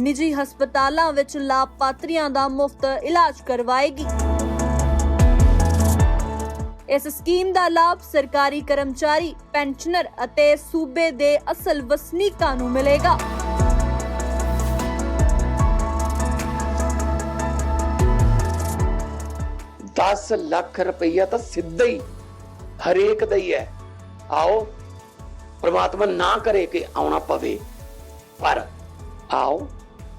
ਨਿੱਜੀ ਹਸਪਤਾਲਾਂ ਵਿੱਚ ਲਾਭਪਾਤਰੀਆਂ ਦਾ ਮੁਫਤ ਇਲਾਜ ਕਰਵਾਏਗੀ। ਇਸ ਸਕੀਮ ਦਾ ਲਾਭ ਸਰਕਾਰੀ ਕਰਮਚਾਰੀ, ਪੈਨਸ਼ਨਰ ਅਤੇ ਸੂਬੇ ਦੇ ਅਸਲ ਵਸਨੀਕਾਂ ਨੂੰ ਮਿਲੇਗਾ। ਦਸ ਲੱਖ ਰੁਪਈਆ ਤਾਂ ਸਿੱਧਾ ਹੀ ਹਰੇਕ ਦਾ ਹੀ ਹੈ। ਆਓ, ਪ੍ਰਮਾਤਮਾ ਨਾ ਕਰੇ ਕਿ ਆਉਣਾ ਪਵੇ, ਪਰ ਆਓ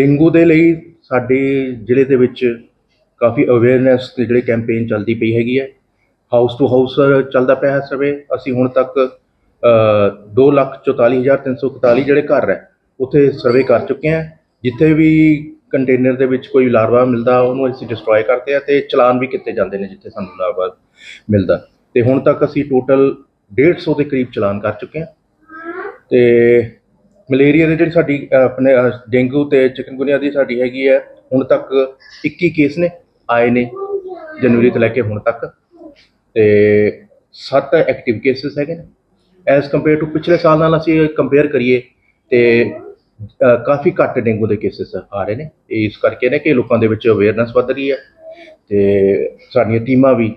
ਡੇਂਗੂ ਦੇ ਲਈ ਸਾਡੇ ਜ਼ਿਲ੍ਹੇ ਦੇ ਵਿੱਚ ਕਾਫੀ ਅਵੇਅਰਨੈਸ ਦੇ ਜਿਹੜੇ ਕੈਂਪੇਨ ਚੱਲਦੀ ਪਈ ਹੈਗੀ ਹੈ। ਹਾਊਸ ਟੂ ਹਾਊਸ ਚੱਲਦਾ ਪਿਆ ਹੈ ਸਰਵੇ ਅਸੀਂ ਹੁਣ ਤੱਕ ਅ, 244341 ਜਿਹੜੇ ਘਰ ਹੈ ਉੱਥੇ ਸਰਵੇ ਕਰ ਚੁੱਕੇ ਹਾਂ। ਜਿੱਥੇ ਵੀ ਕੰਟੇਨਰ ਦੇ ਵਿੱਚ ਕੋਈ ਲਾਰਵਾ ਮਿਲਦਾ ਉਹਨੂੰ ਅਸੀਂ ਡਿਸਟਰੋਏ ਕਰਦੇ ਆ ਤੇ ਚਲਾਨ ਵੀ ਕੀਤੇ ਜਾਂਦੇ ਨੇ ਜਿੱਥੇ ਸਾਨੂੰ ਲਾਰਵਾ ਮਿਲਦਾ। ਤੇ ਹੁਣ ਤੱਕ ਅਸੀਂ ਟੋਟਲ 150 ਦੇ ਕਰੀਬ ਚਲਾਨ ਕਰ ਚੁੱਕੇ ਹਾਂ। ਤੇ ਮਲੇਰੀਆ ਦੇ ਜਿਹੜੀ ਸਾਡੀ ਆਪਣੇ ਡੇਂਗੂ ਤੇ ਚਿਕਨਗੁਨੀਆ ਦੀ ਸਾਡੀ ਹੈਗੀ ਹੈ, ਹੁਣ ਤੱਕ 21 ਕੇਸ ਨੇ, ਆਏ ਨੇ ਜਨਵਰੀ ਤੋਂ ਲੈ ਕੇ ਹੁਣ ਤੱਕ। ਤੇ ਸੱਤ ਐਕਟਿਵ ਕੇਸਸ ਹੈਗੇ ਨੇ। ਐਸ ਕੰਪੇਅਰ ਟੂ ਪਿਛਲੇ ਸਾਲ ਨਾਲ ਅਸੀਂ ਕੰਪੇਅਰ ਕਰੀਏ ਤੇ ਕਾਫੀ ਘੱਟ ਡੇਂਗੂ ਦੇ ਕੇਸਸ ਆ ਰਹੇ ਨੇ। ਇਹ ਇਸ ਕਰਕੇ ਨੇ ਕਿ ਲੋਕਾਂ ਦੇ ਵਿੱਚ ਅਵੇਅਰਨੈਸ ਵੱਧ ਰਹੀ ਹੈ ਤੇ ਸਾਡੀਆਂ ਟੀਮਾਂ ਵੀ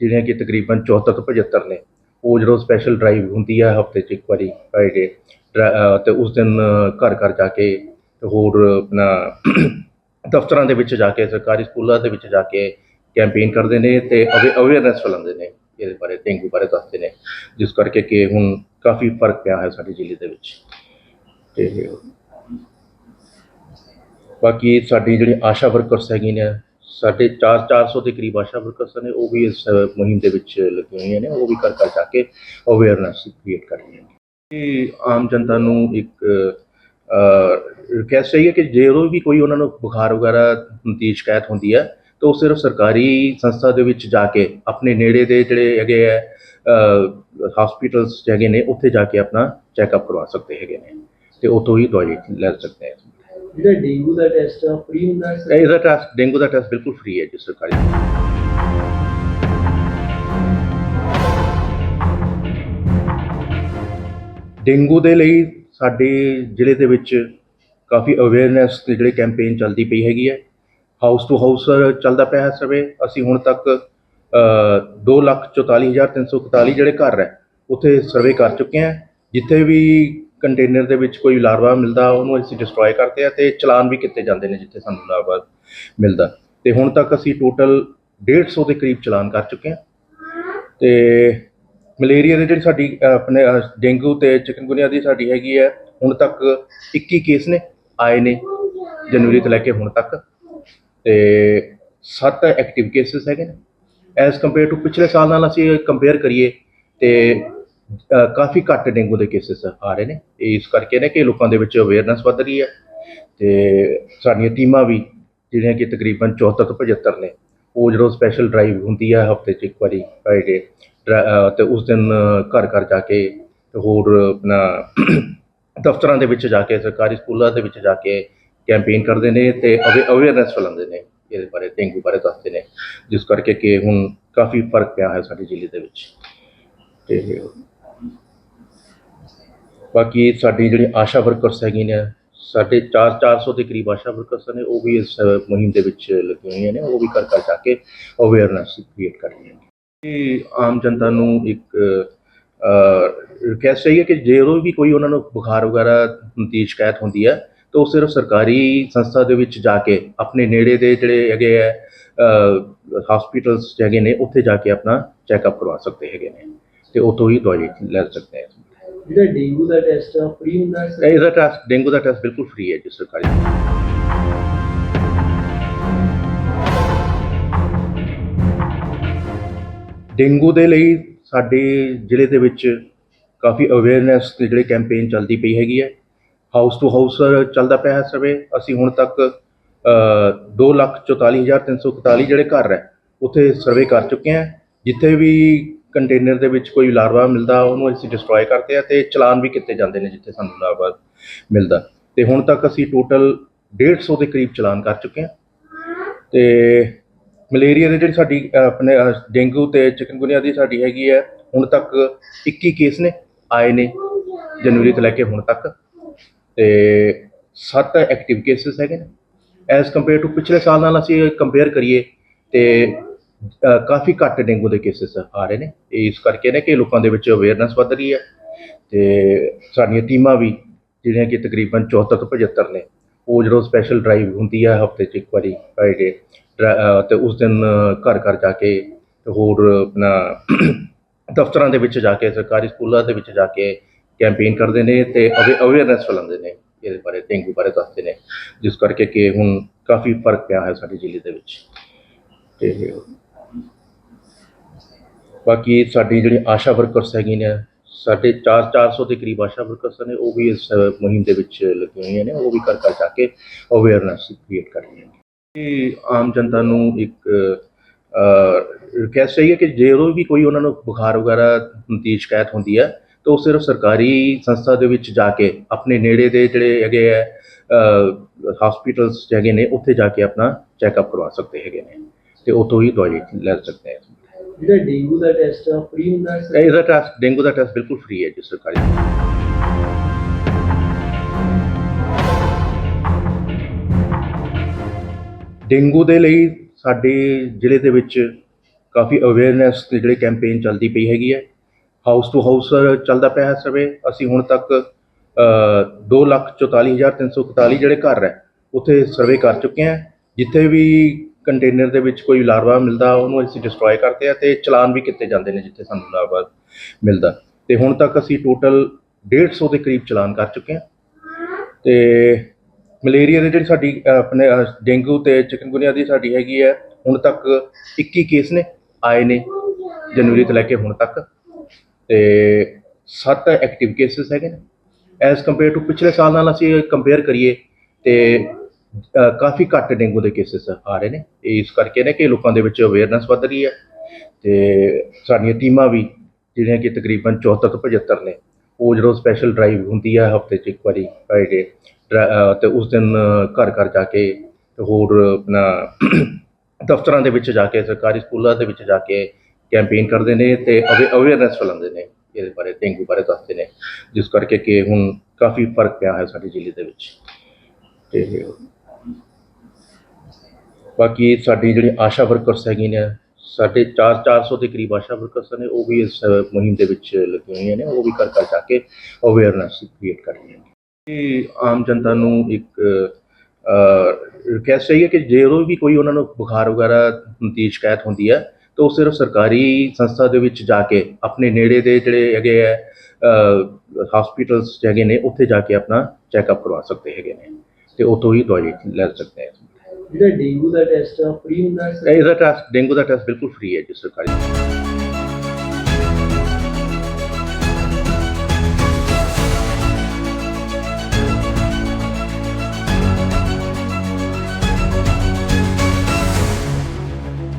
ਜਿਹੜੀਆਂ ਕਿ ਤਕਰੀਬਨ 74 ਤੋਂ 75 ਨੇ, ਉਹ ਜਦੋਂ ਸਪੈਸ਼ਲ ਡਰਾਈਵ ਹੁੰਦੀ ਹੈ ਹਫ਼ਤੇ 'ਚ ਇੱਕ ਵਾਰੀ ਫਰਾਈਡੇ ਤੇ ਉਸ ਦਿਨ ਘਰ ਘਰ ਜਾ ਕੇ ਤੇ ਹੋਰ ਆਪਣਾ ਦਫ਼ਤਰਾਂ ਦੇ ਵਿੱਚ ਜਾ ਕੇ, ਸਰਕਾਰੀ ਸਕੂਲਾਂ ਦੇ ਵਿੱਚ ਜਾ ਕੇ ਕੈਂਪੇਨ ਕਰਦੇ ਨੇ ਤੇ ਅਵੇਅਰਨੈਸ ਫੈਲਾਉਂਦੇ ਨੇ ਇਹਦੇ ਬਾਰੇ, ਡੇਂਗੂ ਬਾਰੇ ਦੱਸਦੇ ਨੇ, ਜਿਸ ਕਰਕੇ ਕਿ ਹੁਣ ਕਾਫੀ ਫ਼ਰਕ ਪਿਆ ਹੈ ਸਾਡੇ ਜ਼ਿਲ੍ਹੇ ਦੇ ਵਿੱਚ। ਤੇ ਬਾਕੀ ਸਾਡੀ ਜਿਹੜੀ ਆਸ਼ਾ ਵਰਕਰਸ ਹੈਗੀ ਨੇ, ਸਾਡੇ 4 400 ਦੇ ਕਰੀਬ ਆਸ਼ਾ ਵਰਕਰਸ ਨੇ, ਉਹ ਵੀ ਇਸ ਮੁਹਿੰਮ ਦੇ ਵਿੱਚ ਲੱਗੀਆਂ ਹੋਈਆਂ ਨੇ, ਉਹ ਵੀ ਘਰ ਘਰ ਜਾ ਕੇ ਅਵੇਅਰਨੈਸ ਕ੍ਰੀਏਟ ਕਰ ਰਹੀਆਂ ਨੇ। ਇਹ ਆਮ ਜਨਤਾ ਨੂੰ ਇੱਕ ਰਿਕਵੈਸਟ ਹੈ ਕਿ ਜਦੋਂ ਵੀ ਕੋਈ ਉਹਨਾਂ ਨੂੰ ਬੁਖਾਰ ਵਗੈਰਾ ਦੀ ਸ਼ਿਕਾਇਤ ਹੁੰਦੀ ਹੈ ਤਾਂ ਉਹ ਸਿਰਫ ਸਰਕਾਰੀ ਸੰਸਥਾ ਦੇ ਵਿੱਚ ਜਾ ਕੇ ਆਪਣੇ ਨੇੜੇ ਦੇ ਜਿਹੜੇ ਹੈਗੇ ਹੈ ਹਸਪੀਟਲਸ ਹੈਗੇ ਨੇ ਉੱਥੇ ਜਾ ਕੇ ਆਪਣਾ ਚੈੱਕਅਪ ਕਰਵਾ ਸਕਦੇ ਹੈਗੇ ਨੇ ਤੇ ਉੱਥੋਂ ਹੀ ਦਵਾਈ ਲੈ ਸਕਦੇ ਹੈ। ਜਿਹੜਾ ਡੇਂਗੂ ਦਾ ਟੈਸਟ ਆ ਫ੍ਰੀ ਹੁੰਦਾ ਹੈ ਇਹਦਾ ਟੈਸਟ ਡੇਂਗੂ ਦਾ ਟੈਸਟ ਬਿਲਕੁਲ ਫ੍ਰੀ ਹੈ ਜੀ ਸਰਕਾਰੀ। ਡੇਂਗੂ ਦੇ ਲਈ ਸਾਡੇ ਜ਼ਿਲ੍ਹੇ ਦੇ ਵਿੱਚ ਕਾਫੀ ਅਵੇਅਰਨੈਸ ਦੇ ਜਿਹੜੇ ਕੈਂਪੇਨ ਚੱਲਦੀ ਪਈ ਹੈਗੀ ਹੈ। ਹਾਊਸ ਟੂ ਹਾਊਸ ਚੱਲਦਾ ਪਿਆ ਹੈ ਸਰਵੇ ਅਸੀਂ ਹੁਣ ਤੱਕ ਅ, 244341 ਜਿਹੜੇ ਘਰ ਹੈ ਉੱਥੇ ਸਰਵੇ ਕਰ ਚੁੱਕੇ ਹਾਂ। ਜਿੱਥੇ ਵੀ ਕੰਟੇਨਰ ਦੇ ਵਿੱਚ ਕੋਈ ਲਾਰਵਾ ਮਿਲਦਾ ਉਹਨੂੰ ਅਸੀਂ ਡਿਸਟਰੋਏ ਕਰਦੇ ਆ ਤੇ ਚਲਾਨ ਵੀ ਕੀਤੇ ਜਾਂਦੇ ਨੇ ਜਿੱਥੇ ਸਾਨੂੰ ਲਾਰਵਾ ਮਿਲਦਾ। ਤੇ ਹੁਣ ਤੱਕ ਅਸੀਂ ਟੋਟਲ 150 ਦੇ ਕਰੀਬ ਚਲਾਨ ਕਰ ਚੁੱਕੇ ਹਾਂ। ਤੇ ਮਲੇਰੀਆ ਦੇ ਜਿਹੜੀ ਸਾਡੀ ਆਪਣੇ ਅਹ, ਡੇਂਗੂ ਤੇ ਚਿਕਨਗੁਨੀਆ ਦੀ ਸਾਡੀ ਹੈਗੀ ਹੈ ਹੁਣ ਤੱਕ 21 ਕੇਸ ਨੇ ਆਏ ਨੇ ਜਨਵਰੀ ਤੋਂ ਲੈ ਕੇ ਹੁਣ ਤੱਕ। ਤੇ ਸੱਤ ਐਕਟਿਵ ਕੇਸਸ ਹੈਗੇ ਨੇ। ਐਸ ਕੰਪੇਅਰ ਟੂ ਪਿਛਲੇ ਸਾਲ ਨਾਲ ਅਸੀਂ ਕੰਪੇਅਰ ਕਰੀਏ ਤੇ ਕਾਫੀ ਘੱਟ ਡੇਂਗੂ ਦੇ ਕੇਸਸ ਆ ਰਹੇ ਨੇ। ਇਹ ਇਸ ਕਰਕੇ ਨੇ ਕਿ ਲੋਕਾਂ ਦੇ ਵਿੱਚ ਅਵੇਅਰਨੈਸ ਵੱਧ ਰਹੀ ਹੈ ਤੇ ਸਾਡੀਆਂ ਟੀਮਾਂ ਵੀ ਜਿਹੜੀਆਂ ਕਿ ਤਕਰੀਬਨ 74 ਤੋਂ 75 ਨੇ ਉਹ ਜਦੋਂ ਸਪੈਸ਼ਲ ਡਰਾਈਵ ਹੁੰਦੀ ਹੈ ਹਫ਼ਤੇ 'ਚ ਇੱਕ ਵਾਰੀ ਫਰਾਈਡੇ ਤੇ ਉਸ ਦਿਨ ਘਰ ਘਰ ਜਾ ਕੇ ਤੇ ਹੋਰ ਆਪਣਾ ਦਫ਼ਤਰਾਂ ਦੇ ਵਿੱਚ ਜਾ ਕੇ, ਸਰਕਾਰੀ ਸਕੂਲਾਂ ਦੇ ਵਿੱਚ ਜਾ ਕੇ ਕੈਂਪੇਨ ਕਰਦੇ ਨੇ ਤੇ ਅਵੇਅਰਨੈਸ ਫੈਲਾਉਂਦੇ ਨੇ ਇਹਦੇ ਬਾਰੇ, ਡੇਂਗੂ ਬਾਰੇ ਦੱਸਦੇ ਨੇ, ਜਿਸ ਕਰਕੇ ਕਿ ਹੁਣ ਕਾਫੀ ਫ਼ਰਕ ਪਿਆ ਹੈ ਸਾਡੇ ਜ਼ਿਲ੍ਹੇ ਦੇ ਵਿੱਚ। ਤੇ ਬਾਕੀ ਸਾਡੀ ਜਿਹੜੀ ਆਸ਼ਾ ਵਰਕਰਸ ਹੈਗੀ ਨੇ, ਸਾਡੇ 4 400 ਦੇ ਕਰੀਬ ਆਸ਼ਾ ਵਰਕਰਸ ਨੇ, ਉਹ ਵੀ ਇਸ ਮੁਹਿੰਮ ਦੇ ਵਿੱਚ ਲੱਗੀਆਂ ਹੋਈਆਂ ਨੇ, ਉਹ ਵੀ ਘਰ ਘਰ ਜਾ ਕੇ ਅਵੇਅਰਨੈਸ ਕ੍ਰੀਏਟ ਕਰ ਰਹੀਆਂ ਨੇ। ਇਹ ਆਮ ਜਨਤਾ ਨੂੰ ਇੱਕ ਰਿਕਵੈਸਟ ਹੈ ਕਿ ਜਦੋਂ ਵੀ ਕੋਈ ਉਹਨਾਂ ਨੂੰ ਬੁਖਾਰ ਵਗੈਰਾ ਦੀ ਸ਼ਿਕਾਇਤ ਹੁੰਦੀ ਹੈ ਤਾਂ ਉਹ ਸਿਰਫ ਸਰਕਾਰੀ ਸੰਸਥਾ ਦੇ ਵਿੱਚ ਜਾ ਕੇ ਆਪਣੇ ਨੇੜੇ ਦੇ ਜਿਹੜੇ ਹੈਗੇ ਹੈ ਹਸਪੀਟਲਸ ਹੈਗੇ ਨੇ ਉੱਥੇ ਜਾ ਕੇ ਆਪਣਾ ਚੈੱਕਅਪ ਕਰਵਾ ਸਕਦੇ ਹੈਗੇ ਨੇ ਤੇ ਉੱਥੋਂ ਹੀ ਦਵਾਈ ਲੈ ਸਕਦੇ ਹੈ। ਜਿਹੜਾ ਡੇਂਗੂ ਦਾ ਟੈਸਟ ਆ ਫ੍ਰੀ ਹੁੰਦਾ ਹੈ ਇਹਦਾ ਟੈਸਟ ਡੇਂਗੂ ਦਾ ਟੈਸਟ ਬਿਲਕੁਲ ਫ੍ਰੀ ਹੈ ਜੀ ਸਰਕਾਰੀ। ਡੇਂਗੂ ਦੇ ਲਈ ਸਾਡੇ ਜ਼ਿਲ੍ਹੇ ਦੇ ਵਿੱਚ ਕਾਫੀ ਅਵੇਅਰਨੈਸ ਦੇ ਜਿਹੜੇ ਕੈਂਪੇਨ ਚੱਲਦੀ ਪਈ ਹੈਗੀ ਹੈ। ਹਾਊਸ ਟੂ ਹਾਊਸ ਚੱਲਦਾ ਪਿਆ ਹੈ ਸਰਵੇ ਅਸੀਂ ਹੁਣ ਤੱਕ ਦੋ ਲੱਖ 44341 ਜਿਹੜੇ ਘਰ ਹੈ, ਉੱਥੇ ਸਰਵੇ ਕਰ ਚੁੱਕੇ ਹਾਂ। ਜਿੱਥੇ ਵੀ ਕੰਟੇਨਰ ਦੇ ਵਿੱਚ ਕੋਈ ਲਾਰਵਾ ਮਿਲਦਾ, ਉਹਨੂੰ ਅਸੀਂ ਡਿਸਟਰੋਏ ਕਰਦੇ ਆ ਤੇ ਚਲਾਨ ਵੀ ਕੀਤੇ ਜਾਂਦੇ ਨੇ ਜਿੱਥੇ ਸਾਨੂੰ ਲਾਰਵਾ ਮਿਲਦਾ। ਤੇ ਹੁਣ ਤੱਕ ਅਸੀਂ ਟੋਟਲ 150 ਦੇ ਕਰੀਬ ਚਲਾਨ ਕਰ ਚੁੱਕੇ ਹਾਂ। ਤੇ ਮਲੇਰੀਆ ਦੇ ਜਿਹੜੀ ਸਾਡੀ ਆਪਣੇ ਡੇਂਗੂ ਤੇ ਚਿਕਨਗੁਨੀਆ ਦੀ ਸਾਡੀ ਹੈਗੀ ਹੈ, ਹੁਣ ਤੱਕ 21 ਕੇਸ ਨੇ, ਆਏ ਨੇ ਜਨਵਰੀ ਤੋਂ ਲੈ ਕੇ ਹੁਣ ਤੱਕ। ਤੇ 7 ਐਕਟਿਵ ਕੇਸਸ ਹੈਗੇ ਨੇ। ਐਸ ਕੰਪੇਅਰ ਟੂ ਪਿਛਲੇ ਸਾਲ ਨਾਲ ਅਸੀਂ ਕੰਪੇਅਰ ਕਰੀਏ ਤੇ ਕਾਫੀ ਘੱਟ ਡੇਂਗੂ ਦੇ ਕੇਸਸ ਆ ਰਹੇ ਨੇ। ਇਸ ਕਰਕੇ ਨੇ ਕਿ ਲੋਕਾਂ ਦੇ ਵਿੱਚ ਅਵੇਅਰਨੈਸ ਵੱਧ ਰਹੀ ਹੈ ਤੇ ਸਾਡੀਆਂ ਟੀਮਾਂ ਵੀ ਜਿਹੜੀਆਂ ਕਿ ਤਕਰੀਬਨ 74 ਤੋਂ 75 ਨੇ, ਉਹ ਜਦੋਂ ਸਪੈਸ਼ਲ ਡਰਾਈਵ ਹੁੰਦੀ ਹੈ ਹਫ਼ਤੇ 'ਚ ਇੱਕ ਵਾਰੀ ਫਰਾਈਡੇ ਤੇ ਉਸ ਦਿਨ ਘਰ ਘਰ ਜਾ ਕੇ ਤੇ ਹੋਰ ਆਪਣਾ ਦਫ਼ਤਰਾਂ ਦੇ ਵਿੱਚ ਜਾ ਕੇ, ਸਰਕਾਰੀ ਸਕੂਲਾਂ ਦੇ ਵਿੱਚ ਜਾ ਕੇ ਕੈਂਪੇਨ ਕਰਦੇ ਨੇ ਤੇ ਅਵੇਅਰਨੈਸ ਫੈਲਾਉਂਦੇ ਨੇ ਇਹਦੇ ਬਾਰੇ, ਡੇਂਗੂ ਬਾਰੇ ਦੱਸਦੇ ਨੇ, ਜਿਸ ਕਰਕੇ ਕਿ ਹੁਣ ਕਾਫੀ ਫ਼ਰਕ ਪਿਆ ਹੈ ਸਾਡੇ ਜ਼ਿਲ੍ਹੇ ਦੇ ਵਿੱਚ। ਤੇ ਬਾਕੀ ਸਾਡੀ ਜਿਹੜੀ ਆਸ਼ਾ ਵਰਕਰਸ ਹੈਗੀ ਨੇ, ਸਾਡੇ 4 400 ਦੇ ਕਰੀਬ ਆਸ਼ਾ ਵਰਕਰਸ ਨੇ, ਉਹ ਵੀ ਇਸ ਮੁਹਿੰਮ ਦੇ ਵਿੱਚ ਲੱਗੀਆਂ ਹੋਈਆਂ ਨੇ, ਉਹ ਵੀ ਕਰ ਕਰ ਜਾ ਕੇ ਅਵੇਅਰਨੈਸ ਕ੍ਰੀਏਟ ਕਰ ਰਹੀਆਂ ਨੇ। ਇਹ ਆਮ ਜਨਤਾ ਨੂੰ ਇੱਕ ਰਿਕਵੈਸਟ ਹੈ ਕਿ ਜਦੋਂ ਵੀ ਕੋਈ ਉਹਨਾਂ ਨੂੰ ਬੁਖਾਰ ਵਗੈਰਾ ਦੀ ਸ਼ਿਕਾਇਤ ਹੁੰਦੀ ਹੈ ਤਾਂ ਉਹ ਸਿਰਫ ਸਰਕਾਰੀ ਸੰਸਥਾ ਦੇ ਵਿੱਚ ਜਾ ਕੇ ਆਪਣੇ ਨੇੜੇ ਦੇ ਜਿਹੜੇ ਹੈਗੇ ਹੈ ਹਸਪੀਟਲਸ ਹੈਗੇ ਨੇ ਉੱਥੇ ਜਾ ਕੇ ਆਪਣਾ ਚੈੱਕਅਪ ਕਰਵਾ ਸਕਦੇ ਹੈਗੇ ਨੇ ਤੇ ਉੱਥੋਂ ਹੀ ਦਵਾਈ ਲੈ ਸਕਦੇ ਹੈ। ਜਿਹੜਾ ਡੇਂਗੂ ਦਾ ਟੈਸਟ ਆ ਫ੍ਰੀ ਹੁੰਦਾ ਹੈ ਇਹਦਾ ਟੈਸਟ ਡੇਂਗੂ ਦਾ ਟੈਸਟ ਬਿਲਕੁਲ ਫ੍ਰੀ ਹੈ ਜੀ ਸਰਕਾਰੀ। ਡੇਂਗੂ ਦੇ ਲਈ ਸਾਡੇ ਜ਼ਿਲ੍ਹੇ ਦੇ ਵਿੱਚ ਕਾਫੀ ਅਵੇਅਰਨੈਸ ਦੇ ਜਿਹੜੇ ਕੈਂਪੇਨ ਚੱਲਦੀ ਪਈ ਹੈਗੀ ਹੈ। ਹਾਊਸ ਟੂ ਹਾਊਸ ਚੱਲਦਾ ਪਿਆ ਹੈ ਸਰਵੇ ਅਸੀਂ ਹੁਣ ਤੱਕ ਦੋ ਲੱਖ 44341 ਜਿਹੜੇ ਘਰ ਹੈ, ਉੱਥੇ ਸਰਵੇ ਕਰ ਚੁੱਕੇ ਹਾਂ। ਜਿੱਥੇ ਵੀ ਕੰਟੇਨਰ ਦੇ ਵਿੱਚ ਕੋਈ ਲਾਰਵਾ ਮਿਲਦਾ, ਉਹਨੂੰ ਅਸੀਂ ਡਿਸਟਰੋਏ ਕਰਦੇ ਆ ਤੇ ਚਲਾਨ ਵੀ ਕੀਤੇ ਜਾਂਦੇ ਨੇ ਜਿੱਥੇ ਸਾਨੂੰ ਲਾਰਵਾ ਮਿਲਦਾ। ਤੇ ਹੁਣ ਤੱਕ ਅਸੀਂ ਟੋਟਲ 150 ਦੇ ਕਰੀਬ ਚਲਾਨ ਕਰ ਚੁੱਕੇ ਹਾਂ। ਤੇ ਮਲੇਰੀਆ ਦੇ ਜਿਹੜੀ ਸਾਡੀ ਆਪਣੇ ਡੇਂਗੂ ਤੇ ਚਿਕਨਗੁਨੀਆ ਦੀ ਸਾਡੀ ਹੈਗੀ ਹੈ, ਹੁਣ ਤੱਕ 21 ਕੇਸ ਨੇ, ਆਏ ਨੇ ਜਨਵਰੀ ਤੋਂ ਲੈ ਕੇ ਹੁਣ ਤੱਕ। ਤੇ 7 ਐਕਟਿਵ ਕੇਸਸ ਹੈਗੇ ਨੇ। ਐਸ ਕੰਪੇਅਰ ਟੂ ਪਿਛਲੇ ਸਾਲ ਨਾਲ ਅਸੀਂ ਕੰਪੇਅਰ ਕਰੀਏ ਤੇ ਕਾਫੀ ਘੱਟ ਡੇਂਗੂ ਦੇ ਕੇਸਸ ਆ ਰਹੇ ਨੇ। ਇਸ ਕਰਕੇ ਨੇ ਕਿ ਲੋਕਾਂ ਦੇ ਵਿੱਚ ਅਵੇਅਰਨੈਸ ਵੱਧ ਰਹੀ ਹੈ ਤੇ ਸਾਡੀਆਂ ਟੀਮਾਂ ਵੀ ਜਿਹੜੀਆਂ ਕਿ ਤਕਰੀਬਨ 74 ਤੋਂ 75 ਨੇ, ਉਹ ਜਦੋਂ ਸਪੈਸ਼ਲ ਡਰਾਈਵ ਹੁੰਦੀ ਹੈ ਹਫ਼ਤੇ 'ਚ ਇੱਕ ਵਾਰੀ ਫਰਾਈਡੇ ਤੇ ਉਸ ਦਿਨ ਘਰ ਘਰ ਜਾ ਕੇ ਤੇ ਹੋਰ ਆਪਣਾ ਦਫ਼ਤਰਾਂ ਦੇ ਵਿੱਚ ਜਾ ਕੇ, ਸਰਕਾਰੀ ਸਕੂਲਾਂ ਦੇ ਵਿੱਚ ਜਾ ਕੇ ਕੈਂਪੇਨ ਕਰਦੇ ਨੇ ਤੇ ਅਵੇਅਰਨੈਸ ਫੈਲਾਉਂਦੇ ਨੇ ਇਹਦੇ ਬਾਰੇ, ਡੇਂਗੂ ਬਾਰੇ ਦੱਸਦੇ ਨੇ, ਜਿਸ ਕਰਕੇ ਕਿ ਹੁਣ ਕਾਫੀ ਫ਼ਰਕ ਪਿਆ ਹੈ ਸਾਡੇ ਜ਼ਿਲ੍ਹੇ ਦੇ ਵਿੱਚ। ਤੇ ਬਾਕੀ ਸਾਡੀ ਜਿਹੜੀ ਆਸ਼ਾ ਵਰਕਰਸ ਹੈਗੀਆਂ ਨੇ, ਸਾਡੇ 4 400 ਦੇ ਕਰੀਬ ਆਸ਼ਾ ਵਰਕਰਸ ਨੇ, ਉਹ ਵੀ ਇਸ ਮੁਹਿੰਮ ਦੇ ਵਿੱਚ ਲੱਗੀਆਂ ਹੋਈਆਂ ਨੇ, ਉਹ ਵੀ ਕਰ ਕਰ ਜਾ ਕੇ ਅਵੇਅਰਨੈਸ ਕ੍ਰੀਏਟ ਕਰ ਰਹੀਆਂ ਨੇ। ਇਹ ਆਮ ਜਨਤਾ ਨੂੰ ਇੱਕ ਰਿਕਵੈਸਟ ਹੈ ਕਿ ਜਦੋਂ ਵੀ ਕੋਈ ਉਹਨਾਂ ਨੂੰ ਬੁਖਾਰ ਵਗੈਰਾ ਦੀ ਸ਼ਿਕਾਇਤ ਹੁੰਦੀ ਹੈ ਤਾਂ ਉਹ ਸਿਰਫ ਸਰਕਾਰੀ ਸੰਸਥਾ ਦੇ ਵਿੱਚ ਜਾ ਕੇ ਆਪਣੇ ਨੇੜੇ ਦੇ ਜਿਹੜੇ ਹੈਗੇ ਹੈ ਹਸਪੀਟਲਸ ਹੈਗੇ ਨੇ ਉੱਥੇ ਜਾ ਕੇ ਆਪਣਾ ਚੈੱਕਅਪ ਕਰਵਾ ਸਕਦੇ ਹੈਗੇ ਨੇ ਤੇ ਉੱਥੋਂ ਹੀ ਦਵਾਈ ਲੈ ਸਕਦੇ ਹੈ। ਜਿਹੜਾ ਡੇਂਗੂ ਦਾ ਟੈਸਟ ਆ ਫ੍ਰੀ ਹੁੰਦਾ ਹੈ ਇਹਦਾ ਟੈਸਟ ਡੇਂਗੂ ਦਾ ਟੈਸਟ ਬਿਲਕੁਲ ਫ੍ਰੀ ਹੈ ਜੀ ਸਰਕਾਰੀ।